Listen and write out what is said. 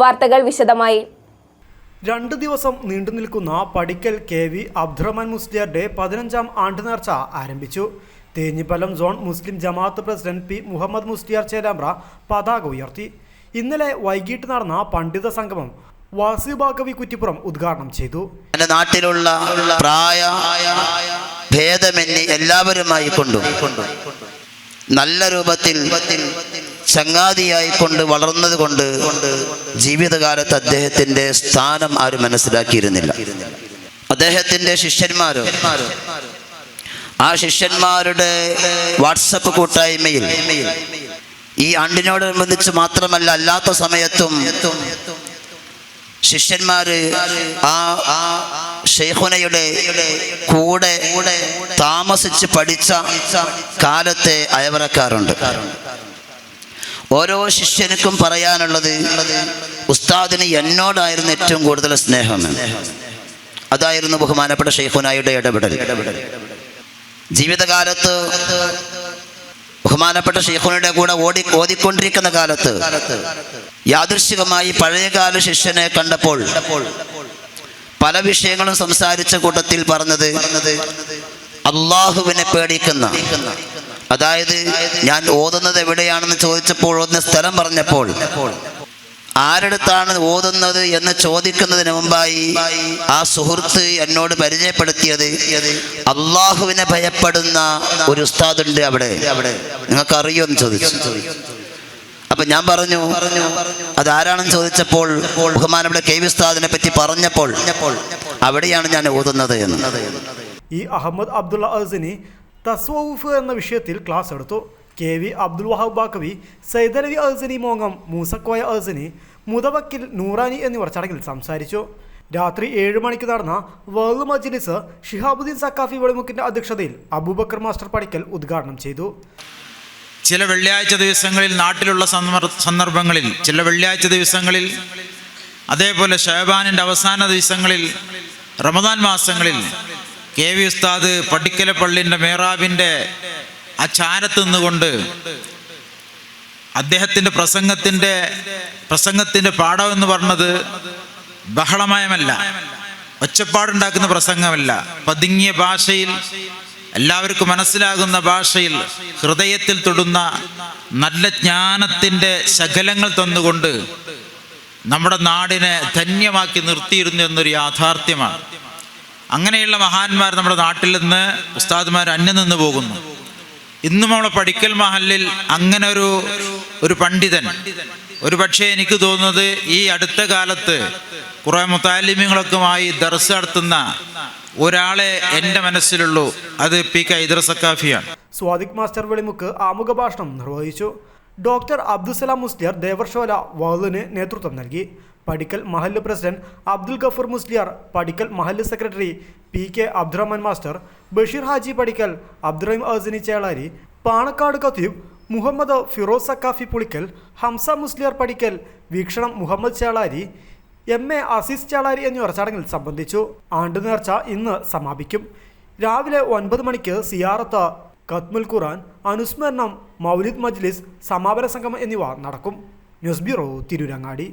വാർത്തകൾ വിശദമായി. രണ്ട് ദിവസം നീണ്ടു നിൽക്കുന്ന പടിക്കൽ കെ വി അബ്ദുറഹ്മാൻ മുസ്ലിയാരുടെ പതിനഞ്ചാം ആണ്ട് നേർച്ച ആരംഭിച്ചു. Thenhipalam zone Muslim Jamaat president P Muhammad Musliyar Chelambra പതാക ഉയർത്തി. ഇന്നലെ വൈകിട്ട് നടന്ന പണ്ഡിത സംഗമം വാസി ഭാഗവി കുറ്റിപ്പുറം ഉദ്ഘാടനം ചെയ്തു. എന്റെ നാട്ടിലുള്ള പ്രായ ഭേദമെന്നി എല്ലാവരുമായി കൊണ്ടു. നല്ല രൂപത്തിൽ ചങ്ങാതിയായി കൊണ്ട് വളർന്നത് കൊണ്ട് ജീവിതകാലത്ത് അദ്ദേഹത്തിന്റെ സ്ഥാനം ആരും മനസ്സിലാക്കിയിരുന്നില്ല. അദ്ദേഹത്തിന്റെ ശിഷ്യന്മാരോ? ആ ശിഷ്യന്മാരുടെ വാട്സപ്പ് കൂട്ടായ്മയിൽ ഈ ആണ്ടിനോടനുബന്ധിച്ച് മാത്രമല്ല അല്ലാത്ത സമയത്തും ശിഷ്യന്മാര് ആ ആ ഷെയ്ഖുനയുടെ കൂടെ താമസിച്ച് പഠിച്ച കാലത്തെ അയവറക്കാറുണ്ട്. ഓരോ ശിഷ്യനുക്കും പറയാനുള്ളത് ഉസ്താദിന് എന്നോടായിരുന്നു ഏറ്റവും കൂടുതൽ സ്നേഹം. അതായിരുന്നു ബഹുമാനപ്പെട്ട ഷെയ്ഖുനായുടെ ഇടപെടൽ. ജീവിതകാലത്ത് ബഹുമാനപ്പെട്ട ഷെയ്ഖുനയുടെ കൂടെ ഓടി ഓതിക്കൊണ്ടിരിക്കുന്ന കാലത്ത് യാദൃശികമായി പഴയകാല ശിഷ്യനെ കണ്ടപ്പോൾ പല വിഷയങ്ങളും സംസാരിച്ച കൂട്ടത്തിൽ പറഞ്ഞത് അള്ളാഹുവിനെ പേടിക്കുന്ന. അതായത് ഞാൻ ഓതുന്നത് എവിടെയാണെന്ന് ചോദിച്ചപ്പോൾ ഓതുന്ന സ്ഥലം പറഞ്ഞപ്പോൾ ആരടുത്താണ് ഓതുന്നത് എന്ന് ചോദിക്കുന്നതിന് മുമ്പായി ആ സുഹൃത്ത് എന്നോട് പരിചയപ്പെടുത്തിയത് അള്ളാഹുവിനെ ഭയപ്പെടുന്ന ഒരു ഉസ്താദുണ്ട് അവിടെ. നിങ്ങൾക്ക് അറിയോ എന്ന് ചോദിച്ചു. അപ്പൊ ഞാൻ പറഞ്ഞു പറഞ്ഞു അതാരാണെന്ന് ചോദിച്ചപ്പോൾ ബഹുമാനവിടെ കെ വി ഉസ്താദിനെ പറ്റി പറഞ്ഞപ്പോൾ അവിടെയാണ് ഞാൻ ഓതുന്നത് എന്ന്. ഇ അഹമ്മദ് അബ്ദുള്ള അസിനി തസ്വൂഫ് എന്ന വിഷയത്തിൽ ക്ലാസ് എടുത്തു. കെ വി അബ്ദുൽ വഹാബ് ബാക്കവി സൈദലവി അസിനി മോങ്ങം മൂസക്കോയ അസിനി മുതവക്കിൽ നൂറാനി എന്നിവർ ചടങ്ങിൽ സംസാരിച്ചു. രാത്രി ഏഴ് മണിക്ക് നടന്ന വേൾഡ് മജ്ലിസ് ഷിഹാബുദ്ദീൻ സക്കാഫി വെളിമുക്കിന്റെ അധ്യക്ഷതയിൽ അബൂബക്കർ മാസ്റ്റർ പഠിക്കൽ ഉദ്ഘാടനം ചെയ്തു. ചില വെള്ളിയാഴ്ച ദിവസങ്ങളിൽ നാട്ടിലുള്ള സന്ദർഭങ്ങളിൽ ചില വെള്ളിയാഴ്ച ദിവസങ്ങളിൽ അതേപോലെ ഷഹബാനിന്റെ അവസാന ദിവസങ്ങളിൽ റമദാൻ മാസങ്ങളിൽ കെ വി ഉസ്താദ് പട്ടിക്കല പള്ളിന്റെ മേറാബിന്റെ ആ ചാരത്ത് നിന്നുകൊണ്ട് അദ്ദേഹത്തിന്റെ പ്രസംഗത്തിന്റെ പ്രസംഗത്തിന്റെ പാഠം എന്ന് പറഞ്ഞത് ബഹളമയമല്ല ഒച്ചപ്പാടുണ്ടാക്കുന്ന പ്രസംഗമല്ല. പതുങ്ങിയ ഭാഷയിൽ എല്ലാവർക്കും മനസ്സിലാകുന്ന ഭാഷയിൽ ഹൃദയത്തിൽ തൊടുന്ന നല്ല ജ്ഞാനത്തിന്റെ ശകലങ്ങൾ തന്നുകൊണ്ട് നമ്മുടെ നാടിനെ ധന്യമാക്കി നിർത്തിയിരുന്നു എന്നൊരു യാഥാർത്ഥ്യമാണ്. അങ്ങനെയുള്ള മഹാന്മാർ നമ്മുടെ നാട്ടിൽ നിന്ന് ഉസ്താദ്മാർ അന്യം നിന്ന് പോകുന്നു. ഇന്നും നമ്മളെ പഠിക്കൽ മഹലിൽ അങ്ങനെ ഒരു ഒരു പണ്ഡിതൻ. ഒരു പക്ഷേ എനിക്ക് തോന്നുന്നത് ഈ അടുത്ത കാലത്ത് കുറേ മുത്താലിമ്യങ്ങളൊക്കെയുമായി ദർസ് നടത്തുന്ന ഒരാളെ എന്റെ മനസ്സിലുള്ളൂ. അത് പി കൈദർ സക്കാഫിയാണ് സ്വാദിഖ് മാസ്റ്റർ വെളിമുക്ക് ആമുഖ ഭാഷണം നിർവഹിച്ചു. ഡോക്ടർ അബ്ദുസലാം മുസ്ലിയാർ ദേവർഷോല വാളിന് നേതൃത്വം നൽകി. പടിക്കൽ മഹല്ല് പ്രസിഡന്റ് അബ്ദുൽ ഗഫൂർ മുസ്ലിയാർ പടിക്കൽ മഹല്ല് secretary P K Abdurahman master Basheer Haji Padikkal Abdurahim Ahsani Chelari Panakkad കത്തീബ് Muhammad Firoz Saqafi Pulikkal Hamza Musliyar Padikkal Veekshanam Muhammad Chelari M A Azeez Chelari എന്നിവർ ചടങ്ങിൽ സംബന്ധിച്ചു. ആണ്ടു നേർച്ച ഇന്ന് സമാപിക്കും. രാവിലെ ഒൻപത് മണിക്ക് സിയാറത്ത് കത്മുൽ ഖുറാൻ അനുസ്മരണം മൗലിദ് മജ്ലിസ് സമാപന സംഗമം എന്നിവ നടക്കും. News bureau Tirurangadi.